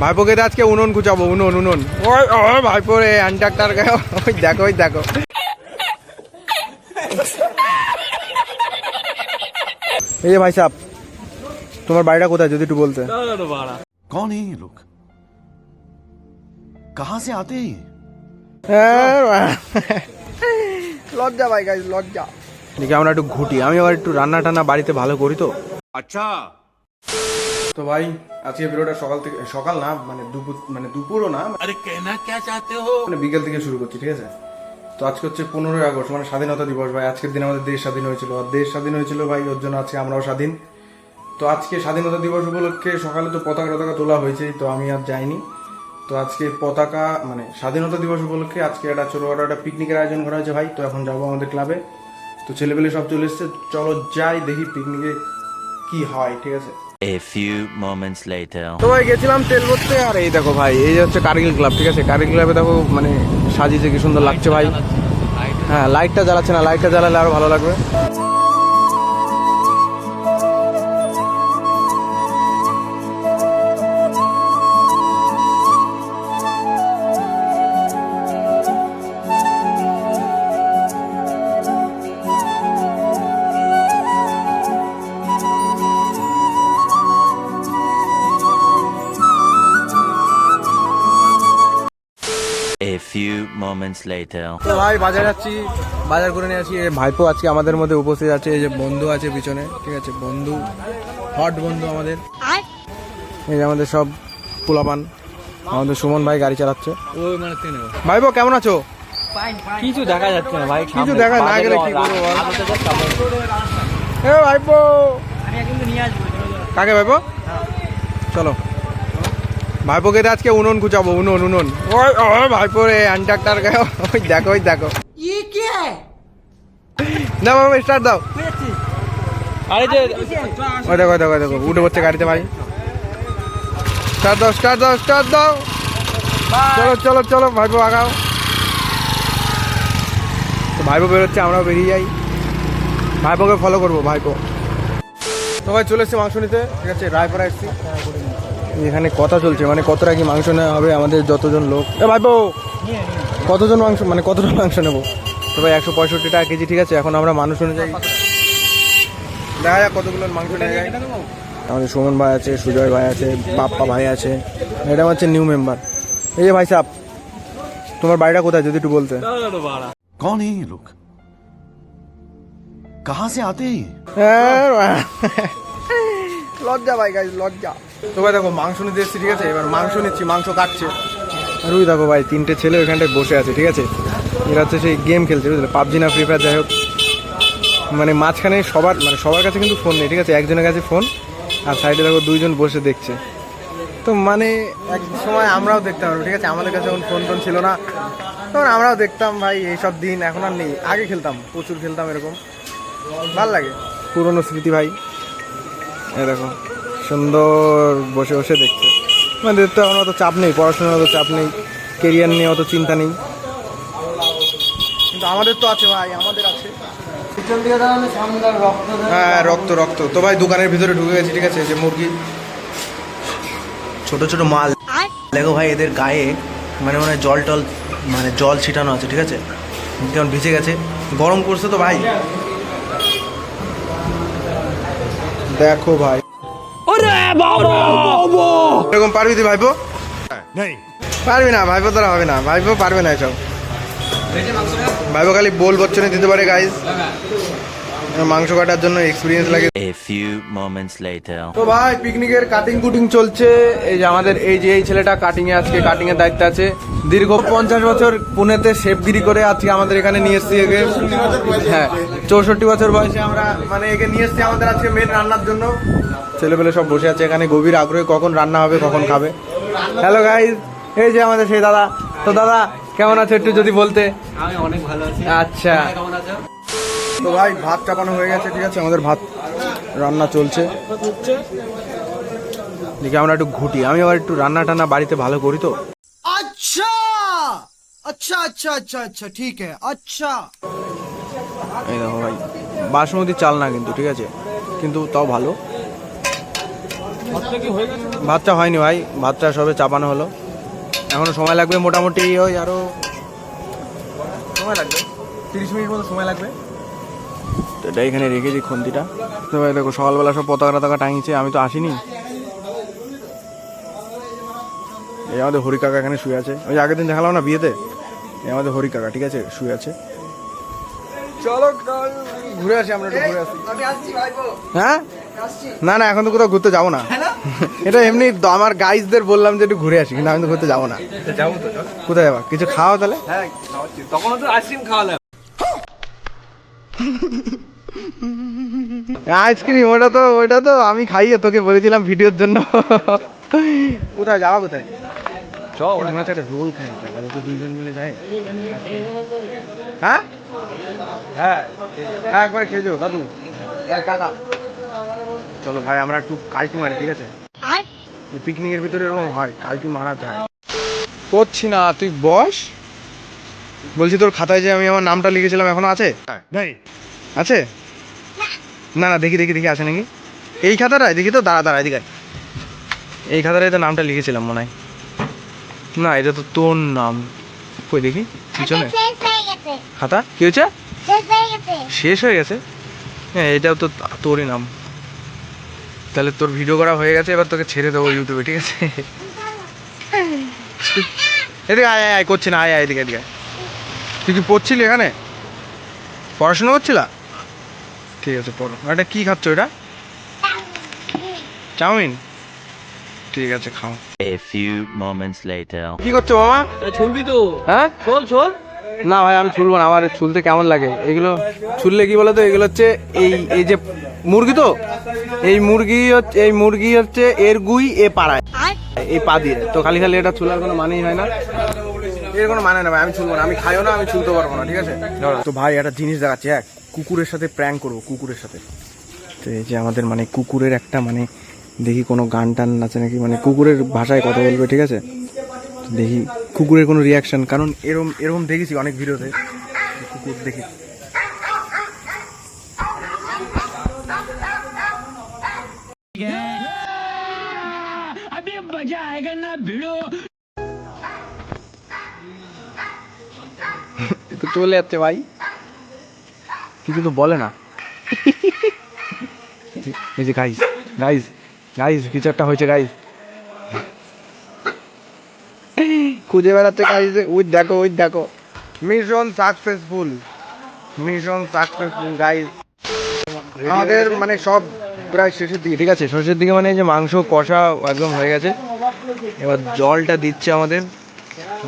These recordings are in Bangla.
ভাইপোকে তো আজকে উনুন খুঁচাবো উনুন উনুন। ওই ওই ভাইপো রে আনটাক্টার গায়ে ওই দেখো ওই দেখো। এই যে ভাই সাহ তোমার বাড়িটা কোথায় যদি একটু বলতে? কোন এই লোক কাহা সে আতে লজ্জা ভাই গাইজ লজ্জা। দেখি আমরা একটু ঘুটি। আমি আবার একটু রান্না টান্না বাড়িতে ভালো করি তো। আচ্ছা। তো ভাই আজকে ভিডিওটা সকাল থেকে সকাল না মানে দুপুর মানে দুপুরও না মানে আরে কেনা কে চাইতে হো? মানে বিকেল থেকে শুরু করছি ঠিক আছে? তো আজকে হচ্ছে পনেরোই আগস্ট মানে স্বাধীনতা দিবস ভাই। আজকের দিন আমাদের দেশ স্বাধীন হয়েছিল। আর দেশ স্বাধীন হয়েছিল ভাই ওর জন্য আজকে আমরাও স্বাধীন। তো আজকে স্বাধীনতা দিবস উপলক্ষে সকালে তো পতাকা টতাকা তোলা হয়েছে তো আমি আর যাইনি। তো আজকে পতাকা মানে স্বাধীনতা দিবস উপলক্ষে আজকে একটা ছোটোখাটো একটা পিকনিকের আয়োজন করা হয়েছে ভাই। তো এখন যাব আমাদের ক্লাবে তো ছেলেপেলে সব চলে এসছে। চলো যাই দেখি পিকনিকে কি হয় ঠিক আছে? A few moments later. তো ভাই, গেছিলাম তেল ভরতে, আর এই দেখো ভাই, এই হচ্ছে কার্গিল ক্লাব ঠিক আছে? কার্গিল ক্লাবে দেখো মানে সাজিয়েছে কি সুন্দর লাগছে ভাই। হ্যাঁ লাইটটা জ্বালাচ্ছে না লাইটটা জ্বালালে আরও ভালো লাগবে। A few moments later. তো ভাই বাজার যাচ্ছি বাজার করে নিয়ে আসি। এই ভাইপো আজকে আমাদের মধ্যে উপস্থিত আছে এই যে বন্ধু আছে পিছনে ঠিক আছে? বন্ধু হট বন্ধু আমাদের। এই যে আমাদের সব পোলাপান আমাদের সুমন ভাই গাড়ি চালাচ্ছে। ভাইপো কেমন আছো? কিছু দেখা যাচ্ছে না ভাই কিছু দেখা না গেলে কি করব ভাইপো! কাকে ভাইপো? চলো। ভাইপোকে দিয়ে আজকে উনুন খুঁচাবো উনুন উনুন। ওই ওই ভাইপো রে আনটাক্টার ওই দেখো ওই দেখো। না মামা স্টার্ট দাও। আরে যে ওই দেখো দেখো দেখো উঠে পড়ছে গাড়িতে ভাই। স্টার্ট দাও স্টার্ট দাও স্টার্ট দাও। চলো চলো চলো ভাইপো আগাও। তো ভাইপো বেরোচ্ছে আমরাও বেরিয়ে যাই। ভাইপোকে ফলো করব ভাইপো। তো ভাই চলে এসছে মাংস নিতে। ঠিক আছে রায়পাড়া এসছি। এখানে কথা চলছে মানে কতটা কি মাংস নেওয়া হবে আমাদের যতজন লোক। ভাইবো কতজন মাংস মানে কতটা মাংস নেব? তো ভাই একশো পঁয়ষট্টি টাকা কেজি ঠিক আছে? এখন আমরা মানুষ অনুযায়ী দেখা যাক কতগুলো মাংস আমাদের সুমন ভাই আছে সুজয় ভাই আছে বাপ্পা ভাই আছে। এটা হচ্ছে নিউ মেম্বার এই যে ভাই সাহ তোমার বাড়িটা কোথায় যদি একটু বলতে? কন এই লোক কাহা সে আতে লজ্জা ভাই গাইজ লজ্জা। তো ভাই দেখো, মাংস নিতে এসেছি, ঠিক আছে? এবার মাংস নিচ্ছি, মাংস কাটছে। আর ওই দেখো ভাই, তিনটে ছেলে ওইখানটায় বসে আছে, ঠিক আছে? এরা হচ্ছে সেই গেম খেলছে, বুঝলে? পাবজি না ফ্রি ফায়ার যাই হোক। মানে মাঝখানে সবার মানে সবার কাছে কিন্তু ফোন নেই, ঠিক আছে? একজনের কাছে ফোন আর সাইডে দেখো দুইজন বসে দেখছে। তো মানে এক সময় আমরাও দেখতাম, ঠিক আছে? আমাদের কাছে যখন ফোন টোন ছিল না। তখন আমরাও দেখতাম, ভাই, এইসব দিন এখন আর নেই। আগে খেলতাম, প্রচুর খেলতাম এরকম। ভালো লাগে। পুরনো স্মৃতি, ভাই। দেখো। সুন্দর বসে বসে দেখছে। আমাদের তো এখন অত চাপ নেই পড়াশোনার অত চাপ নেই কেরিয়ার নিয়ে অত চিন্তা নেই। কিন্তু আমাদের তো আছে ভাই আমাদের আছে। হ্যাঁ রক্ত রক্ত। তো ভাই দোকানের ভিতরে ঢুকে গেছি ঠিক আছে? যে মুরগি। ছোট ছোট মাল। দেখো ভাই এদের গায়ে মানে মানে জল টল মানে জল ছিটানো আছে ঠিক আছে? কেমন ভিজে গেছে? গরম করছে তো ভাই। দেখো ভাই। এরকম পারবি তুই ভাইপো? পারবি না ভাইপো তোরা হবে না ভাইপো পারবে না এসব। ভাইপো খালি বোল বচ্চনে দিতে পারে গাইজ মাংস কাটার জন্য এক্সপিরিয়েন্স লাগে। A few moments later. তো ভাই পিকনিকের কাটিং কুটিং চলছে। এই যে আমাদের এই যে এই ছেলেটা কাটিং এ আজকে কাটিং এর দায়িত্ব আছে। দীর্ঘ পঞ্চাশ বছর পুনেতে শেফগিরি করে আজকে আমাদের এখানে নিয়ে এসছি একে। হ্যাঁ চৌষট্টি বছর বয়সে আমরা মানে একে নিয়ে এসছি আমাদের আজকে মেন রান্নার জন্য। ছেলেপেলে সব বসে আছে এখানে গভীর আগ্রহে কখন রান্না হবে কখন খাবে। হ্যালো গাইজ এই যে আমাদের সেই দাদা। তো দাদা কেমন আছো একটু যদি বলতে? আমি অনেক ভালো আছি। আচ্ছা। কেমন আছো? তো ভাই ভাত চাপানো হয়ে গেছে ঠিক আছে? আমাদের ভাত রান্না চলছে। দেখি আমরা একটু ঘুটি। আমি আবার একটু রান্না টান্না বাড়িতে ভালো করি তো। আচ্ছা! আচ্ছা আচ্ছা আচ্ছা আচ্ছা ঠিক আছে আচ্ছা। এই দেখো ভাই বাসমতি চাল না কিন্তু ঠিক আছে? কিন্তু তাও ভালো। ভাতটা হয়নি ভাই ভাতটা সবে চাপানো হলো। এখনও সময় লাগবে মোটামুটি ওই আরও সময় লাগবে তিরিশ মিনিট মতো সময় লাগবে। এটা এখানে রেখেছি খন্তিটা। তো ভাই দেখো সকালবেলা সব পতাকা টতাকা টাঙিয়েছে আমি তো আসিনি। এই আমাদের হরি কাকা এখানে শুয়ে আছে। ওই আগের দিন দেখালাম না বিয়েতে? এই আমাদের হরি কাকা ঠিক আছে? শুয়ে আছে। চলো ঘুরে আসি আমরা একটু ঘুরে আসি। আমি আসছি ভাইপো হ্যাঁ? না না এখন তো কোথাও ঘুরতে যাব না। এটা এমনি আমার গাইজদের বললাম যে একটু ঘুরে আসি কিন্তু আমি তো ঘুরতে যাব না। যাব তো কোথায় যাবা? কিছু খাওয়া তাহলে? হ্যাঁ তখন তো আইসক্রিম খাওয়ালে আইসক্রিম ওটা তো ওটা তো আমি খাইয়ে তোকে বলেছিলাম ভিডিওর জন্য। কোথায় যাওয়া কোথায়? চ একটা রোল খাই তাহলে তো দুইজন মিলে যায়। হ্যাঁ? হ্যাঁ হ্যাঁ একবার খেয়ে যাও দাদু। কাকা। চলো ভাই আমরা একটু কালকি মারি ঠিক আছে? পিকনিকের ভিতরে এরকম হয় কালকি মারাতে হয় করছি না তুই বস। বলছি তোর খাতায় যে আমি আমার নামটা লিখেছিলাম এখনও আছে? আছে? না না দেখি দেখি দেখি আছে নাকি? এই খাতাটায় দেখি তো দাঁড়া দাঁড়া এদিকে এই খাতাটায় তো নামটা লিখেছিলাম মনে হয়। না এটা তো তোর নাম। কই দেখি পিছনে। শেষ হয়ে গেছে। খাতা? কি হয়েছে? শেষ হয়ে গেছে। হয়ে হ্যাঁ এটাও তো তোরই নাম। তাহলে তোর ভিডিও করা হয়ে গেছে এবার তোকে ছেড়ে দেবো ইউটিউবে ঠিক আছে? এদিকে আয় আয় আয় করছি না আয় আয় এদিকে এদিকে আয়। তুই কি পড়ছিলি এখানে? পড়াশোনা করছিলা? ঠিক আছে পড়ো। এটা কী খাচ্ছ এটা? চাউমিন? ঠিক আছে খাও। A few moments later. কি করছ মামা? ছুলবি তো। হ্যাঁ? চল চল না ভাই আমি ছুলবো না। আমার ছুলতে কেমন লাগে? এগুলো ছুললে কি বলতো? এগুলো হচ্ছে এই এই যে মুরগি তো? এই মুরগি হচ্ছে এই মুরগি হচ্ছে এর গুই এ পাড়ায়। এই পা দিয়ে। তো খালি খালি এটা ছুলার কোনো মানেই হয় না। এর কোনো মানে না ভাই আমি ছুলবো না আমি খাইও না আমি ছুলতে পারব না ঠিক আছে? তো ভাই একটা জিনিস দেখাচ্ছি এক কুকুরের সাথে প্র্যাঙ্ক করব কুকুরের সাথে। তো এই যে আমাদের মানে কুকুরের একটা মানে দেখি কোনো গান টান আছে নাকি মানে কুকুরের ভাষায় কথা বলবে ঠিক আছে? দেখি কুকুরের কোনো রিয়াকশান কারণ এরম এরকম দেখেছি অনেক ভিডিওতে কুকুর দেখি। তো চলে যাচ্ছে ভাই। কিছু তো বলে না। এই যে গাইস গাইস গাইস কিছু একটা হয়েছে গাইস খুঁজে বেড়াচ্ছে গাইস ওই দেখো ওই দেখো। Mission successful mission successful guys আমাদের মানে সব প্রায় শেষের দিকে। ঠিক আছে শেষের দিকে মানে এই যে মাংস কষা একদম হয়ে গেছে। এবার জলটা দিচ্ছে আমাদের।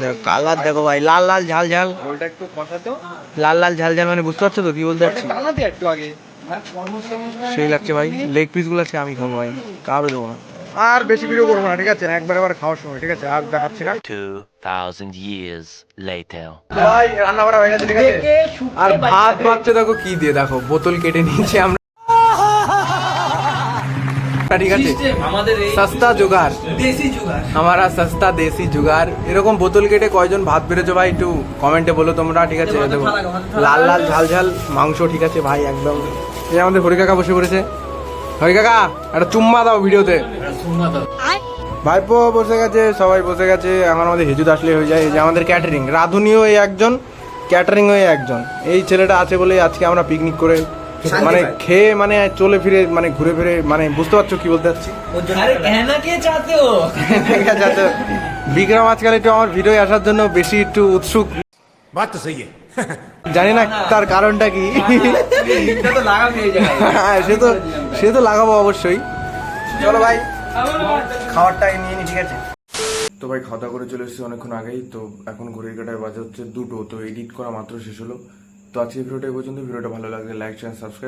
দেখো কালার দেখো ভাই লাল লাল ঝাল ঝাল। ওটা একটু কষাতো? লাল লাল ঝাল ঝাল মানে বুঝতে পারছ তো? কি বলতে পারছি টানাতে একটু আগে। সেই লাগছে ভাই লেগ পিসগুলো আছে আমি খাব ভাই কারও দেবো না। আর বেশি ভিডিও করব না ঠিক আছে? একবার একবার খাওয়ার সময় ঠিক আছে? আর দেখাচ্ছি না। 2,000 years later. ভাই রান্না করা হয়ে গেছে ঠিক আছে? আর ভাত পাচ্ছে দেখো কি দিয়ে দেখো বোতল কেটে নিয়েছি আমরা। ঠিক আছে? সস্তা জোগাড়। আমারা সস্তা দেশি জুগার এরকম বোতল কেটে কয়জন ভাত বেড়েছো ভাই? একটু কমেন্টে বলো তোমরা ঠিক আছে? দেখো লাল লাল ঝাল ঝাল মাংস ঠিক আছে ভাই একদম। এই আমাদের হরি কাকা বসে পড়েছে। হরি কাকা একটা চুম্মা দাও। ভিডিওতে ভাইপো বসে গেছে সবাই বসে গেছে। এখন আমাদের হেজুদ আসলে হয়ে যায়। এই যে আমাদের ক্যাটারিং রাধুনিও এই একজন ক্যাটারিং হয়ে একজন। এই ছেলেটা আছে বলে আজকে আমরা পিকনিক করে মানে খেয়ে মানে চলে ফিরে মানে ঘুরে ফিরে মানে বুঝতে পারছ কি বলতে চাচ্ছি? বিক্রম আজকাল একটু আমার ভিডিও আসার জন্য বেশি একটু উৎসুক। জানি না তার কারণটা কি? হ্যাঁ, সে তো সে তো লাগাবো অবশ্যই। চলো ভাই খাওয়ারটা নিয়ে নি ঠিক আছে? তো ভাই খাওয়া দাওয়া করে চলে এসেছি অনেকক্ষণ আগেই। তো এখন ঘড়ির কাটায় বাজে হচ্ছে দুটো। তো এডিট করা মাত্র শেষ হলো। তো আজকে ভিডিওটা এই পর্যন্ত ভিডিওটা ভালো লাগলে লাইক চ্যানেল সাবস্ক্রাইব